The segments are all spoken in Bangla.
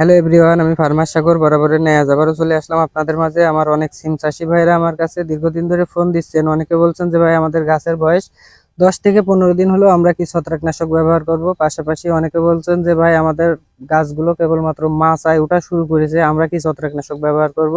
হ্যালো এভরিওয়ান আমি ফার্মার সাগর, বরাবরের নেয়া যাবারও চলে আসলাম আপনাদের মাঝে। আমার অনেক সিম চাষি ভাইরা আমার কাছে দীর্ঘদিন ধরে ফোন দিচ্ছেন। অনেকে বলছেন যে, ভাই, আমাদের গাছের বয়স দশ থেকে পনেরো দিন হলো, আমরা কি ছত্রাকনাশক ব্যবহার করব? পাশাপাশি অনেকে বলছেন যে, ভাই, আমাদের গাছগুলো কেবলমাত্র মাছ আয় ওঠা শুরু করেছে, আমরা কি ছত্রাকনাশক ব্যবহার করব?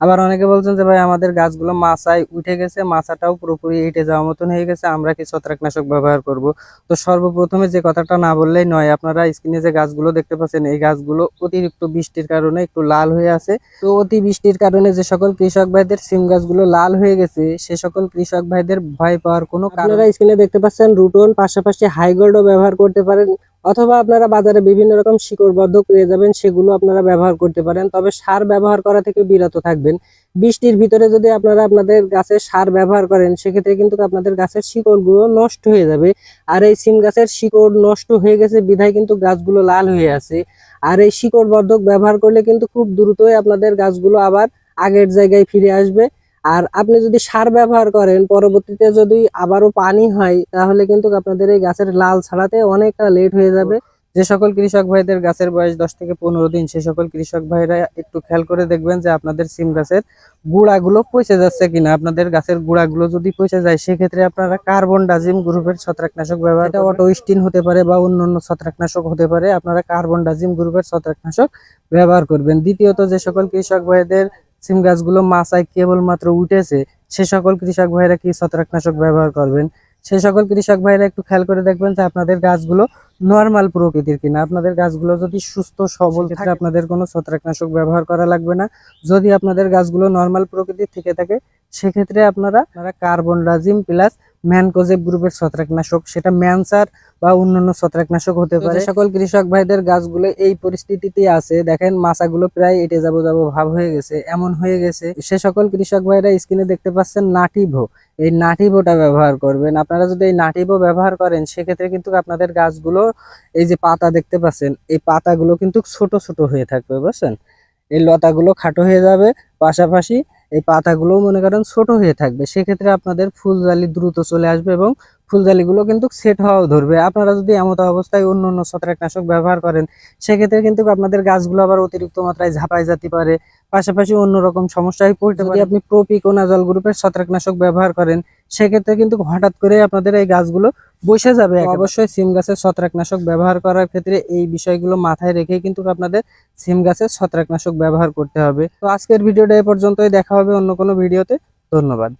আবার অনেকে বলছেন যে, ভাই, আমাদের গাছগুলো মাছায় উঠে গেছে, মাছাটাও পুরোপুরি এঁটে যাওয়ার মতন হয়ে গেছে, আমরা কি ছত্রাকনাশক ব্যবহার করব? তো সর্বপ্রথমে যে কথাটা না বললেই নয়, আপনারা স্ক্রিনে যে গাছগুলো দেখতে পাচ্ছেন, এই গাছগুলো অতিরিক্ত বৃষ্টির কারণে একটু লাল হয়ে আছে। তো অতি বৃষ্টির কারণে যে সকল কৃষক ভাইদের সিম গাছগুলো লাল হয়ে গেছে, সে সকল কৃষক ভাইদের ভয় পাওয়ার কোনো কারণ আপনারা স্ক্রিনে দেখতে পাচ্ছেন, রুটন পাশাপাশি হাইগোল্ডও ব্যবহার করতে পারেন। অথবা আপনারা বাজারে বিভিন্ন রকম শিকড় বর্ধক পেয়ে যাবেন, সেগুলো আপনারা ব্যবহার করতে পারেন। তবে সার ব্যবহার করা থেকে বিরত থাকবেন। বৃষ্টির ভিতরে যদি আপনারা আপনাদের গাছের সার ব্যবহার করেন, সেক্ষেত্রে কিন্তু আপনাদের গাছের শিকড়গুলো নষ্ট হয়ে যাবে। আর এই সিম গাছের শিকড় নষ্ট হয়ে গেছে, বিধায় কিন্তু গাছগুলো লাল হয়ে আছে। আর এই শিকড় বর্ধক ব্যবহার করলে কিন্তু খুব দ্রুতই আপনাদের গাছগুলো আবার আগের জায়গায় ফিরে আসবে। আর আপনি যদি সার ব্যবহার করেন পরবর্তীতে যদি আবারও পানি হয় তাহলে কিন্তু আপনাদের এই গাছের লাল ছাড়াতে অনেকটা লেট হয়ে যাবে। যে সকল কৃষক ভাইদের গাছের বয়স দশ থেকে পনেরো দিন সে সকল কৃষক ভাইরা একটু খেয়াল করে দেখবেন যে আপনাদের সিম গাছের গুঁড়াগুলো পচে যাচ্ছে কিনা। আপনাদের গাছের গুঁড়াগুলো যদি পচে যায় সেক্ষেত্রে আপনারা কার্বন ডাজিম গ্রুপের ছত্রাকনাশক ব্যবহার এটা অটো স্টিন হতে পারে বা অন্য অন্য ছত্রাকনাশক হতে পারে আপনারা কার্বন ডাজিম গ্রুপের ছত্রাকনাশক ব্যবহার করবেন। দ্বিতীয়ত যে সকল কৃষক ভাইদের সিম গাছগুলো মাছায় কেবলমাত্র উঠেছে সে সকল কৃষক ভাইরা কি ছত্রাকনাশক ব্যবহার করবেন? সে সকল কৃষক ভাইরা একটু খেয়াল করে দেখবেন যে আপনাদের গাছগুলো নর্মাল প্রকৃতির কিনা। আপনাদের গাছগুলো যদি সুস্থ সবল থাকে আপনাদের কোনো ছত্রাকনাশক ব্যবহার করা লাগবে না। যদি আপনাদের গাছগুলো নর্মাল প্রকৃতির থেকে থাকে সেক্ষেত্রে আপনারা আপনারা কার্বন ডাজিম প্লাস ম্যানকোজেব গ্রুপের ছত্রাকনাশক সেটা ম্যানসার বা অন্যান্য ছত্রাকনাশক হতে পারে। সকল কৃষক ভাইদের গাছগুলো এই পরিস্থিতিতে আছে দেখেন মাচাগুলো প্রায় এটে যাব যাব ভাব হয়ে গেছে এমন হয়ে গেছে। সে সকল কৃষক ভাইরা স্ক্রিনে দেখতে পাচ্ছেন নাটিভো এই নাটিভোটা ব্যবহার করবেন। আপনারা যদি এই নাটিভো ব্যবহার করেন সেক্ষেত্রে কিন্তু আপনাদের গাছগুলো এই যে পাতা দেখতে পাচ্ছেন এই পাতাগুলো কিন্তু ছোট ছোট হয়ে থাকবে বুঝছেন? এই লতাগুলো খাটো হয়ে যাবে। পাশাপাশি এই পাতাগুলো মনে করেন ছোট হয়ে থাকবে। সেক্ষেত্রে আপনাদের ফুলজালি দ্রুত চলে আসবে এবং ফুলজালিগুলো কিন্তু সেট হওয়াও ধরবে। আপনারা যদি এমতো অবস্থায় অন্য অন্য ছত্রাকনাশক ব্যবহার করেন, সেক্ষেত্রে কিন্তু আপনাদের গাছগুলো আবার অতিরিক্ত মাত্রায় ঝাঁপাই যেতে পারে। পাশাপাশি অন্যরকম সমস্যায় পড়তে পারে। আপনি প্রোপিকোনাজল গ্রুপের ছত্রাকনাশক ব্যবহার করেন সেক্ষেত্রে কিন্তু হঠাৎ করে আপনাদের এই গাছগুলো বসে যাবে অবশ্যই সিম গাছের ছত্রাকনাশক ব্যবহার করার ক্ষেত্রে এই বিষয়গুলো মাথায় রেখে কিন্তু আপনাদের সিম গাছের ছত্রাকনাশক ব্যবহার করতে হবে। তো আজকের ভিডিওটা এ পর্যন্তই দেখা হবে অন্য কোনো ভিডিওতে। ধন্যবাদ।